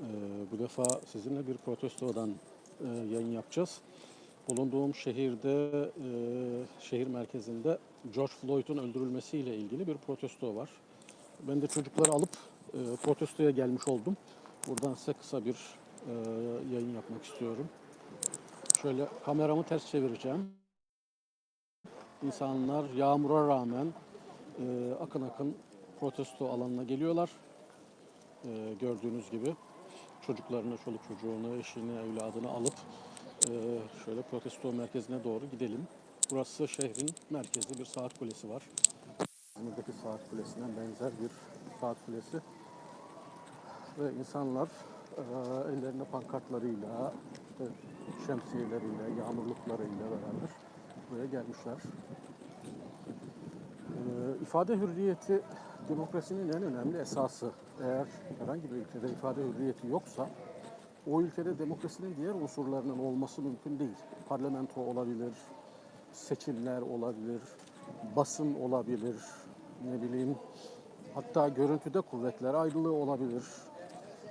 Ee, bu defa sizinle bir protestodan e, yayın yapacağız. Bulunduğum şehirde, e, şehir merkezinde George Floyd'un öldürülmesiyle ilgili bir protesto var. Ben de çocukları alıp e, protestoya gelmiş oldum. Buradan size kısa bir yayın yapmak istiyorum. Şöyle kameramı ters çevireceğim. İnsanlar yağmura rağmen akın akın protesto alanına geliyorlar. E, gördüğünüz gibi çocuklarını, çoluk çocuğunu, eşini, evladını alıp e, şöyle protesto merkezine doğru gidelim. Burası şehrin merkezi bir saat kulesi var. İzmir'deki saat kulesine benzer bir saat kulesi. Ve insanlar e, ellerinde pankartlarıyla, işte şemsiyeleriyle, yağmurluklarıyla beraber buraya gelmişler. Ee, ifade hürriyeti demokrasinin en önemli esası. Eğer herhangi bir ülkede ifade hürriyeti yoksa o ülkede demokrasinin diğer unsurlarının olması mümkün değil. Parlamento olabilir, seçimler olabilir, basın olabilir, ne bileyim hatta görüntüde kuvvetler ayrılığı olabilir.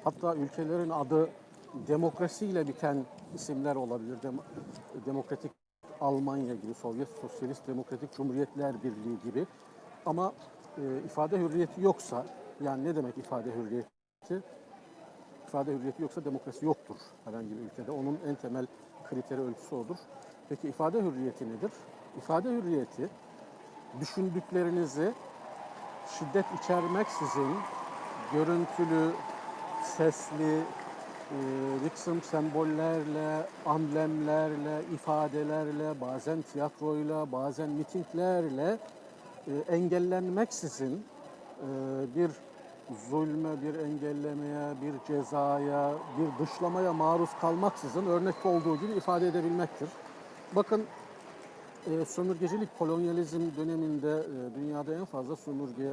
Hatta ülkelerin adı demokrasiyle biten isimler olabilir. Dem- Demokratik Almanya gibi, Sovyet Sosyalist Demokratik Cumhuriyetler Birliği gibi. Ama e, ifade hürriyeti yoksa, yani ne demek ifade hürriyeti? İfade hürriyeti yoksa demokrasi yoktur herhangi bir ülkede. Onun en temel kriteri ölçüsü odur. Peki ifade hürriyeti nedir? İfade hürriyeti düşündüklerinizi şiddet içermeksizin görüntülü, sesli, e, Nixon sembollerle, amblemlerle, ifadelerle, bazen tiyatroyla, bazen mitinglerle engellenmeksizin e, bir zulme, bir engellemeye, bir cezaya, bir dışlamaya maruz kalmaksızın örnekte olduğu gibi ifade edebilmektir. Bakın e, sömürgecilik, kolonyalizm döneminde e, dünyada en fazla sömürge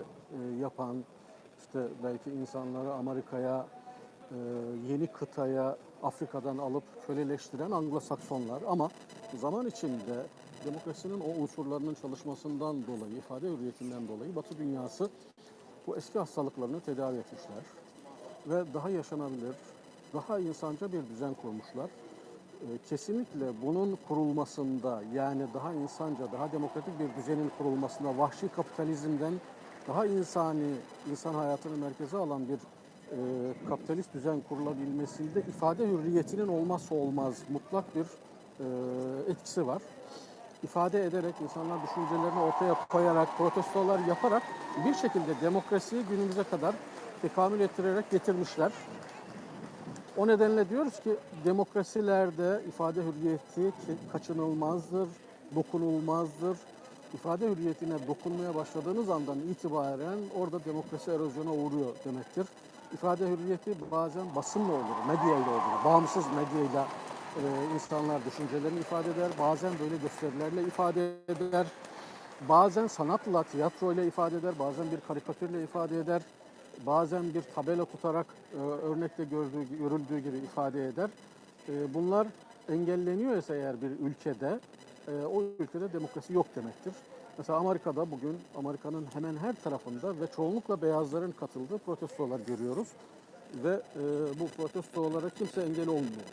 yapan, işte belki insanları Amerika'ya, yeni kıtaya, Afrika'dan alıp köleleştiren Anglo-Saksonlar. Ama zaman içinde demokrasinin o unsurlarının çalışmasından dolayı, ifade hürriyetinden dolayı Batı dünyası bu eski hastalıklarını tedavi etmişler. Ve daha yaşanabilir, daha insanca bir düzen kurmuşlar. E, kesinlikle bunun kurulmasında yani daha insanca, daha demokratik bir düzenin kurulmasında vahşi kapitalizmden daha insani, insan hayatını merkeze alan bir e, kapitalist düzen kurulabilmesinde ifade hürriyetinin olmazsa olmaz mutlak bir e, etkisi var. İfade ederek, insanlar düşüncelerini ortaya koyarak, protestolar yaparak bir şekilde demokrasiyi günümüze kadar tekamül ettirerek getirmişler. O nedenle diyoruz ki demokrasilerde ifade hürriyeti kaçınılmazdır, dokunulmazdır. İfade hürriyetine dokunmaya başladığınız andan itibaren orada demokrasi erozyona uğruyor demektir. İfade hürriyeti bazen basınla olur, medyayla olur, bağımsız medyayla e, insanlar düşüncelerini ifade eder. Bazen böyle gösterilerle ifade eder. Bazen sanatla, tiyatroyla ifade eder. Bazen bir karikatürle ifade eder. Bazen bir tabela tutarak e, örnekte gördüğü, görüldüğü gibi ifade eder. E, bunlar engelleniyorsa eğer bir ülkede, e, o ülkede demokrasi yok demektir. Mesela Amerika'da bugün Amerika'nın hemen her tarafında ve çoğunlukla beyazların katıldığı protestolar görüyoruz. Ve e, bu protestolara kimse engel olmuyor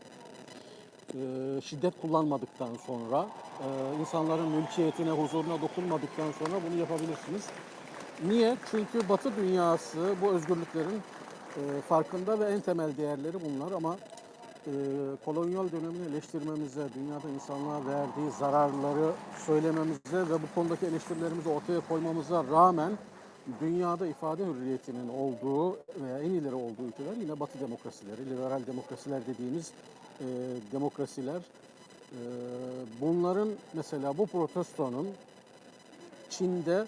e, şiddet kullanmadıktan sonra, e, insanların mülkiyetine, huzuruna dokunmadıktan sonra bunu yapabilirsiniz. Niye? Çünkü Batı dünyası bu özgürlüklerin e, farkında ve en temel değerleri bunlar ama kolonyal dönemini eleştirmemize, dünyada insanlığa verdiği zararları söylememize ve bu konudaki eleştirilerimizi ortaya koymamıza rağmen dünyada ifade hürriyetinin olduğu veya en ileri olduğu ülkeler yine Batı demokrasileri, liberal demokrasiler dediğimiz e, demokrasiler. E, bunların mesela bu protestonun Çin'de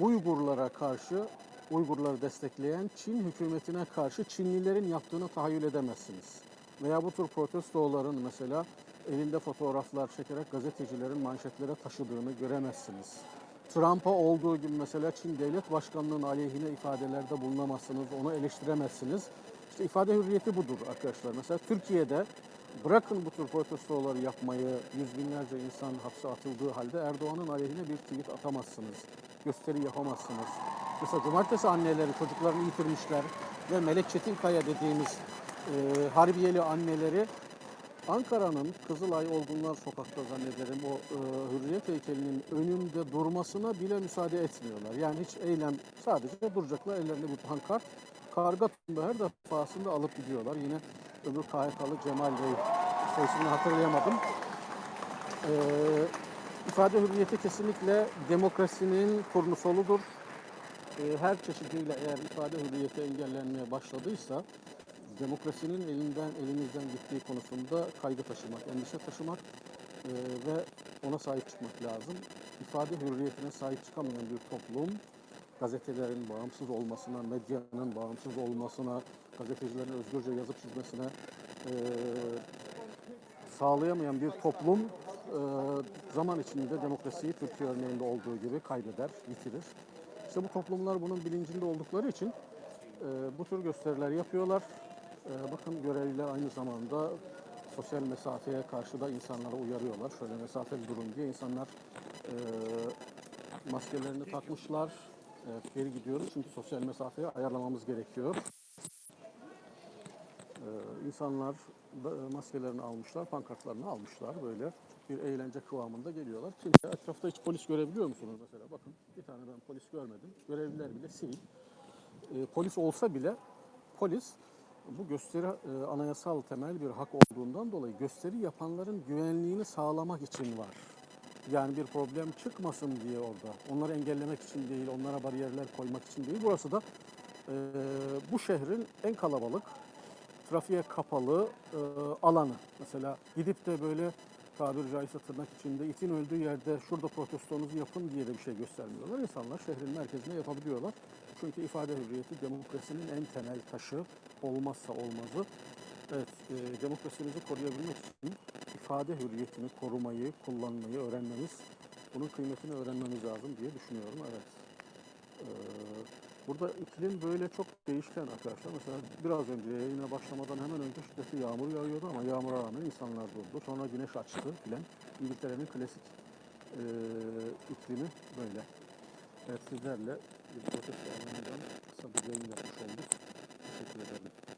Uygurlara karşı, Uygurları destekleyen Çin hükümetine karşı Çinlilerin yaptığını tahayyül edemezsiniz. Veya bu tür protestoların mesela elinde fotoğraflar çekerek gazetecilerin manşetlere taşıdığını göremezsiniz. Trump'a olduğu gibi mesela Çin Devlet Başkanlığı'nın aleyhine ifadelerde bulunamazsınız, onu eleştiremezsiniz. İşte ifade hürriyeti budur arkadaşlar. Mesela Türkiye'de bırakın bu tür protestoları yapmayı, yüz binlerce insan hapse atıldığı halde Erdoğan'ın aleyhine bir tweet atamazsınız, gösteri yapamazsınız. Mesela cumartesi anneleri çocuklarını yitirmişler ve Melek Çetinkaya dediğimiz e, harbiyeli anneleri Ankara'nın Kızılay Olgunlar Sokak'ta zannederim o e, Hürriyet heykelinin önünde durmasına bile müsaade etmiyorlar. Yani hiç eylem sadece duracaklar ellerinde bir pankart. Karga tümbe her defasında alıp gidiyorlar. Yine öbür KHK'lı Cemal Bey soy ismini hatırlayamadım. E, ifade hürriyeti kesinlikle demokrasinin turnusoludur. E, her çeşidiyle eğer ifade hürriyeti engellenmeye başladıysa demokrasinin elinden elimizden gittiği konusunda kaygı taşımak, endişe taşımak e, ve ona sahip çıkmak lazım. İfade hürriyetine sahip çıkamayan bir toplum gazetelerin bağımsız olmasına, medyanın bağımsız olmasına, gazetecilerin özgürce yazıp çizmesine e, sağlayamayan bir toplum e, zaman içinde demokrasiyi Türkiye örneğinde olduğu gibi kaybeder, yitirir. İşte bu toplumlar bunun bilincinde oldukları için e, bu tür gösteriler yapıyorlar. E, bakın görevliler aynı zamanda sosyal mesafeye karşı da insanlara uyarıyorlar. Şöyle mesafeli durun diye insanlar e, maskelerini takmışlar. Evet, geri gidiyoruz çünkü sosyal mesafeyi ayarlamamız gerekiyor. Ee, insanlar da, e, maskelerini almışlar, pankartlarını almışlar böyle bir eğlence kıvamında geliyorlar. Şimdi etrafta hiç polis görebiliyor musunuz mesela? Bakın bir tane ben polis görmedim. Görevliler bile sivil. Ee, polis olsa bile polis bu gösteri e, anayasal temel bir hak olduğundan dolayı gösteri yapanların güvenliğini sağlamak için var. Yani bir problem çıkmasın diye orada. Onları engellemek için değil, onlara bariyerler koymak için değil. Burası da e, bu şehrin en kalabalık, trafiğe kapalı e, alanı. Mesela gidip de böyle tabiri caizse tırnak içinde itin öldüğü yerde şurada protestonuzu yapın diye de bir şey göstermiyorlar. İnsanlar şehrin merkezinde yapabiliyorlar. Çünkü ifade hürriyeti demokrasinin en temel taşı, olmazsa olmazı. Evet, e, demokrasimizi koruyabilmek için ifade hürriyetini korumayı, kullanmayı öğrenmemiz, bunun kıymetini öğrenmemiz lazım diye düşünüyorum. Evet. Ee, burada iklim böyle çok değişken arkadaşlar. Mesela biraz önce yayına başlamadan hemen önce şiddetli yağmur yağıyordu ama yağmura rağmen insanlar durdu. Sonra güneş açtı filan. İngiltere'nin klasik e, iklimi böyle. Evet sizlerle bir alanından kısa bir yayın yapmış olduk. Teşekkür ederim.